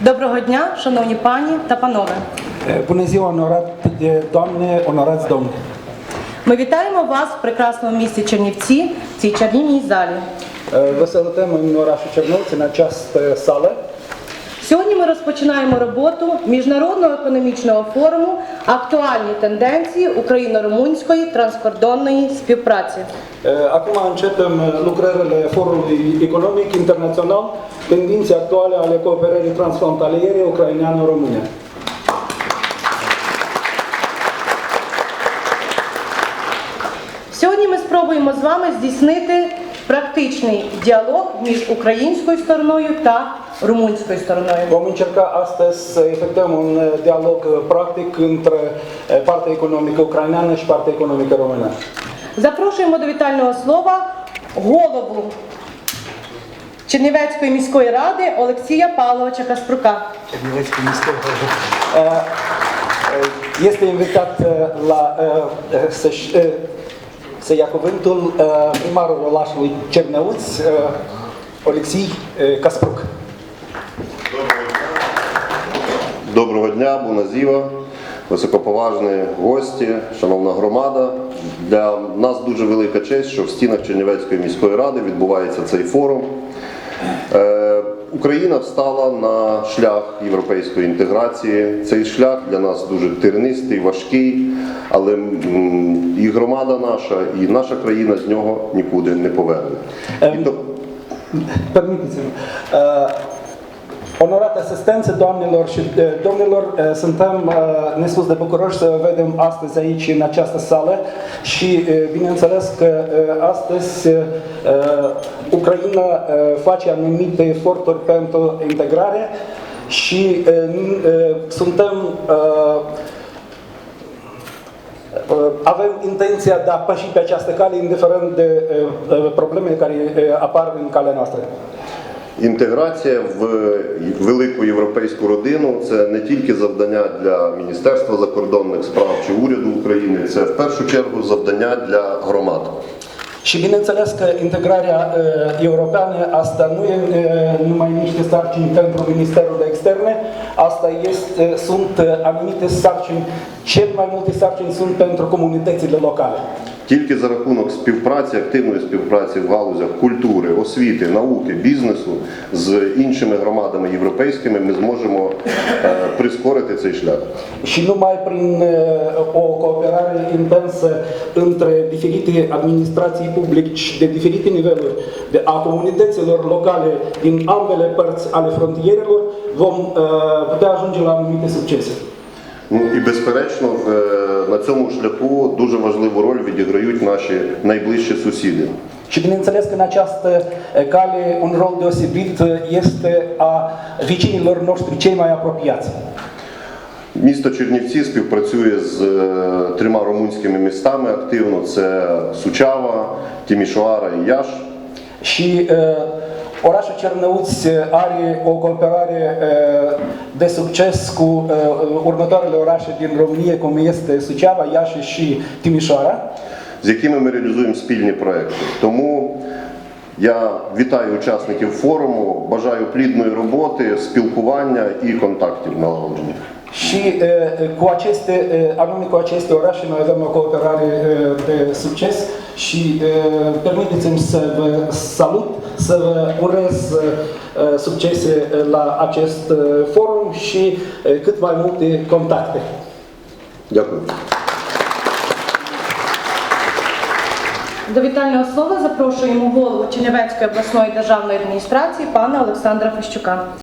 Доброго дня, шановні пані та панове. Bună ziua, onorat de doamne, onorați domni. Ми вітаємо вас в прекрасному місті Чернівці, в цій чарівній залі. Vă salutăm în orașul Cernovți, în această sală. Сьогодні ми розпочинаємо роботу міжнародного економічного форуму Актуальні тенденції україно-румунської транскордонної співпраці. Acum începem lucrările Forului Economic Internațional, tendințe actuale ale cooperării transfrontaliere ucraineano-române. Сьогодні ми спробуємо з вами здійснити практичний діалог між українською стороною та румунською стороною. Vom încerca astăzi să efectuăm un eh, dialog eh, practic între eh, partea economică ucraineană și partea economică română. Запрошуємо до вітального слова голову Чернівецької міської ради Олексія Павловича Каспрука. Eh, eh, Este invitat eh, la, eh, eh, eh, să ia cuvântul eh, primarul orașului Cernăuți, eh, Олексій eh, Каспрук. Доброго дня, Буназіва, високоповажні гості, шановна громада. Для нас дуже велика честь, що в стінах Чернівецької міської ради відбувається цей форум. Е, Україна встала на шлях європейської інтеграції. Цей шлях для нас дуже тернистий, важкий, але і громада наша, і наша країна з нього нікуди не поверне. І то- Permiteți-mi. Uh, Onorate asistențe, doamnelor și uh, domnilor, uh, suntem uh, nespus de bucuroși să vă vedem astăzi aici în această sală și uh, bineînțeles că uh, astăzi uh, Ucraina uh, face anumite eforturi pentru integrare și uh, n- uh, suntem uh, Uh, avem intenția de a păși pe această cale, indiferent de uh, uh, problemele care uh, apar în calea noastră. Інтеграція в велику європейську родину це не тільки завдання для Міністерства закордонних справ чи уряду України, це в першу чергу завдання для громад. Și bineînțeles că integrarea uh, europeană asta nu e uh, numai niște sarcini pentru Ministerul de Externe, asta este, uh, sunt uh, anumite sarcini, cel mai multe sarcini sunt pentru comunitățile locale. Тільки за рахунок співпраці, активної співпраці в галузях культури, освіти, науки, бізнесу з іншими громадами європейськими ми зможемо е, прискорити цей шлях. Uh, administrații publici de diferite niveluri, de, a comunităților locale din ambele părți ale frontierelor, vom uh, putea ajunge la anumite succese. Ну і безперечно, в, е, на цьому шляху дуже важливу роль відіграють наші найближчі сусіди. Și bineînțeles că în această cale un rol deosebit este a vecinilor noștri cei mai apropiați. Місто Чернівці співпрацює з е, трьома румунськими містами активно: це Сучава, Тімішоара і Яш. Și uh, orașul Cernăuți are o cooperare uh, de succes cu uh, următoarele orașe din România, cum este Suceava, Iași și Timișoara. з якими ми реалізуємо спільні проекти. Тому я вітаю учасників форуму, бажаю плідної роботи, спілкування і контактів налагодження. Și uh, cu aceste, uh, anume cu aceste orașe, noi avem o cooperare uh, de succes și uh, permiteți-mi să vă salut, să vă urez succese la acest forum și cât mai multe contacte. Дякую. До вітального слова запрошуємо голову Чернівецької обласної державної адміністрації пана Олександра Фещука.